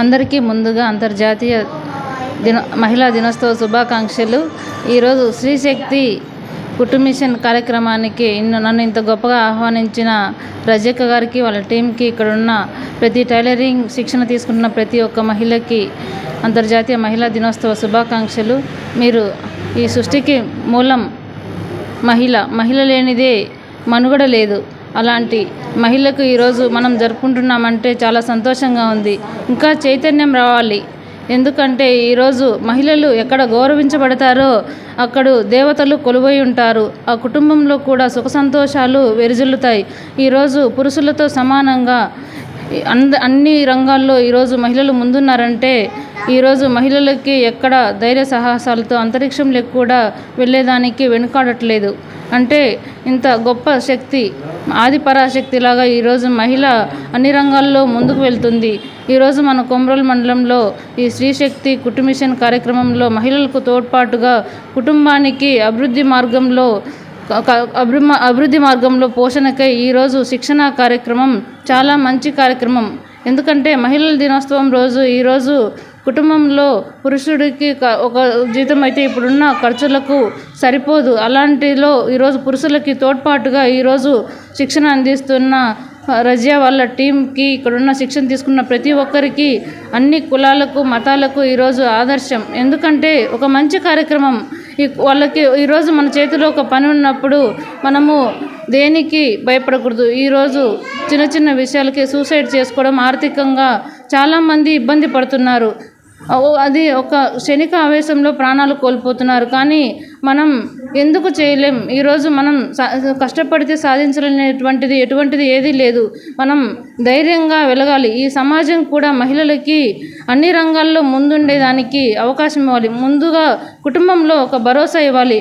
అందరికీ ముందుగా అంతర్జాతీయ దిన మహిళా దినోత్సవ శుభాకాంక్షలు. ఈరోజు స్త్రీశక్తి కుటుంబిషన్ కార్యక్రమానికి నన్ను ఇంత గొప్పగా ఆహ్వానించిన రజక్క గారికి వాళ్ళ టీంకి ఇక్కడ ఉన్న ప్రతి టైలరింగ్ శిక్షణ తీసుకుంటున్న ప్రతి ఒక్క మహిళకి అంతర్జాతీయ మహిళా దినోత్సవ శుభాకాంక్షలు. మీరు ఈ సృష్టికి మూలం మహిళ. మహిళ లేనిదే మనుగడ లేదు. అలాంటి మహిళకు ఈరోజు మనం జరుపుకుంటున్నామంటే చాలా సంతోషంగా ఉంది. ఇంకా చైతన్యం రావాలి. ఎందుకంటే ఈరోజు మహిళలు ఎక్కడ గౌరవించబడతారో అక్కడ దేవతలు కొలువై ఉంటారు. ఆ కుటుంబంలో కూడా సుఖ సంతోషాలు వెరిజిల్లుతాయి. ఈరోజు పురుషులతో సమానంగా అంద అన్ని రంగాల్లో ఈరోజు మహిళలు ముందున్నారంటే ఈరోజు మహిళలకి ఎక్కడ ధైర్య సాహసాలతో అంతరిక్షంలోకి కూడా వెళ్ళేదానికి వెనుకాడట్లేదు. అంటే ఇంత గొప్ప శక్తి ఆదిపరాశక్తిలాగా ఈరోజు మహిళ అన్ని రంగాల్లో ముందుకు వెళ్తుంది. ఈరోజు మన కొమరల్ మండలంలో ఈ స్త్రీశక్తి కుటుంబిషన్ కార్యక్రమంలో మహిళలకు తోడ్పాటుగా కుటుంబానికి అభివృద్ధి మార్గంలో అభివృద్ధి మార్గంలో పోషణకై ఈరోజు శిక్షణ కార్యక్రమం చాలా మంచి కార్యక్రమం. ఎందుకంటే మహిళల దినోత్సవం రోజు ఈరోజు కుటుంబంలో పురుషుడికి ఒక జీతం అయితే ఇప్పుడున్న ఖర్చులకు సరిపోదు. అలాంటిలో ఈరోజు పురుషులకి తోడ్పాటుగా ఈరోజు శిక్షణ అందిస్తున్న రజియా వాళ్ళ టీంకి ఇక్కడున్న శిక్షణ తీసుకున్న ప్రతి ఒక్కరికి అన్ని కులాలకు మతాలకు ఈరోజు ఆదర్శం. ఎందుకంటే ఒక మంచి కార్యక్రమం ఈ వాళ్ళకి ఈరోజు మన చేతిలో ఒక పని ఉన్నప్పుడు మనము దేనికి భయపడకూడదు? ఈరోజు చిన్న చిన్న విషయాలకి సూసైడ్ చేసుకోవడం ఆర్థికంగా చాలామంది ఇబ్బంది పడుతున్నారు. అది ఒక క్షణిక ఆవేశంలో ప్రాణాలు కోల్పోతున్నారు. కానీ మనం ఎందుకు చేయలేం? ఈరోజు మనం కష్టపడితే సాధించలేనటువంటిది ఎటువంటిది ఏదీ లేదు. మనం ధైర్యంగా వెలగాలి. ఈ సమాజం కూడా మహిళలకి అన్ని రంగాల్లో ముందుండేదానికి అవకాశం ఇవ్వాలి. ముందుగా కుటుంబంలో ఒక భరోసా ఇవ్వాలి.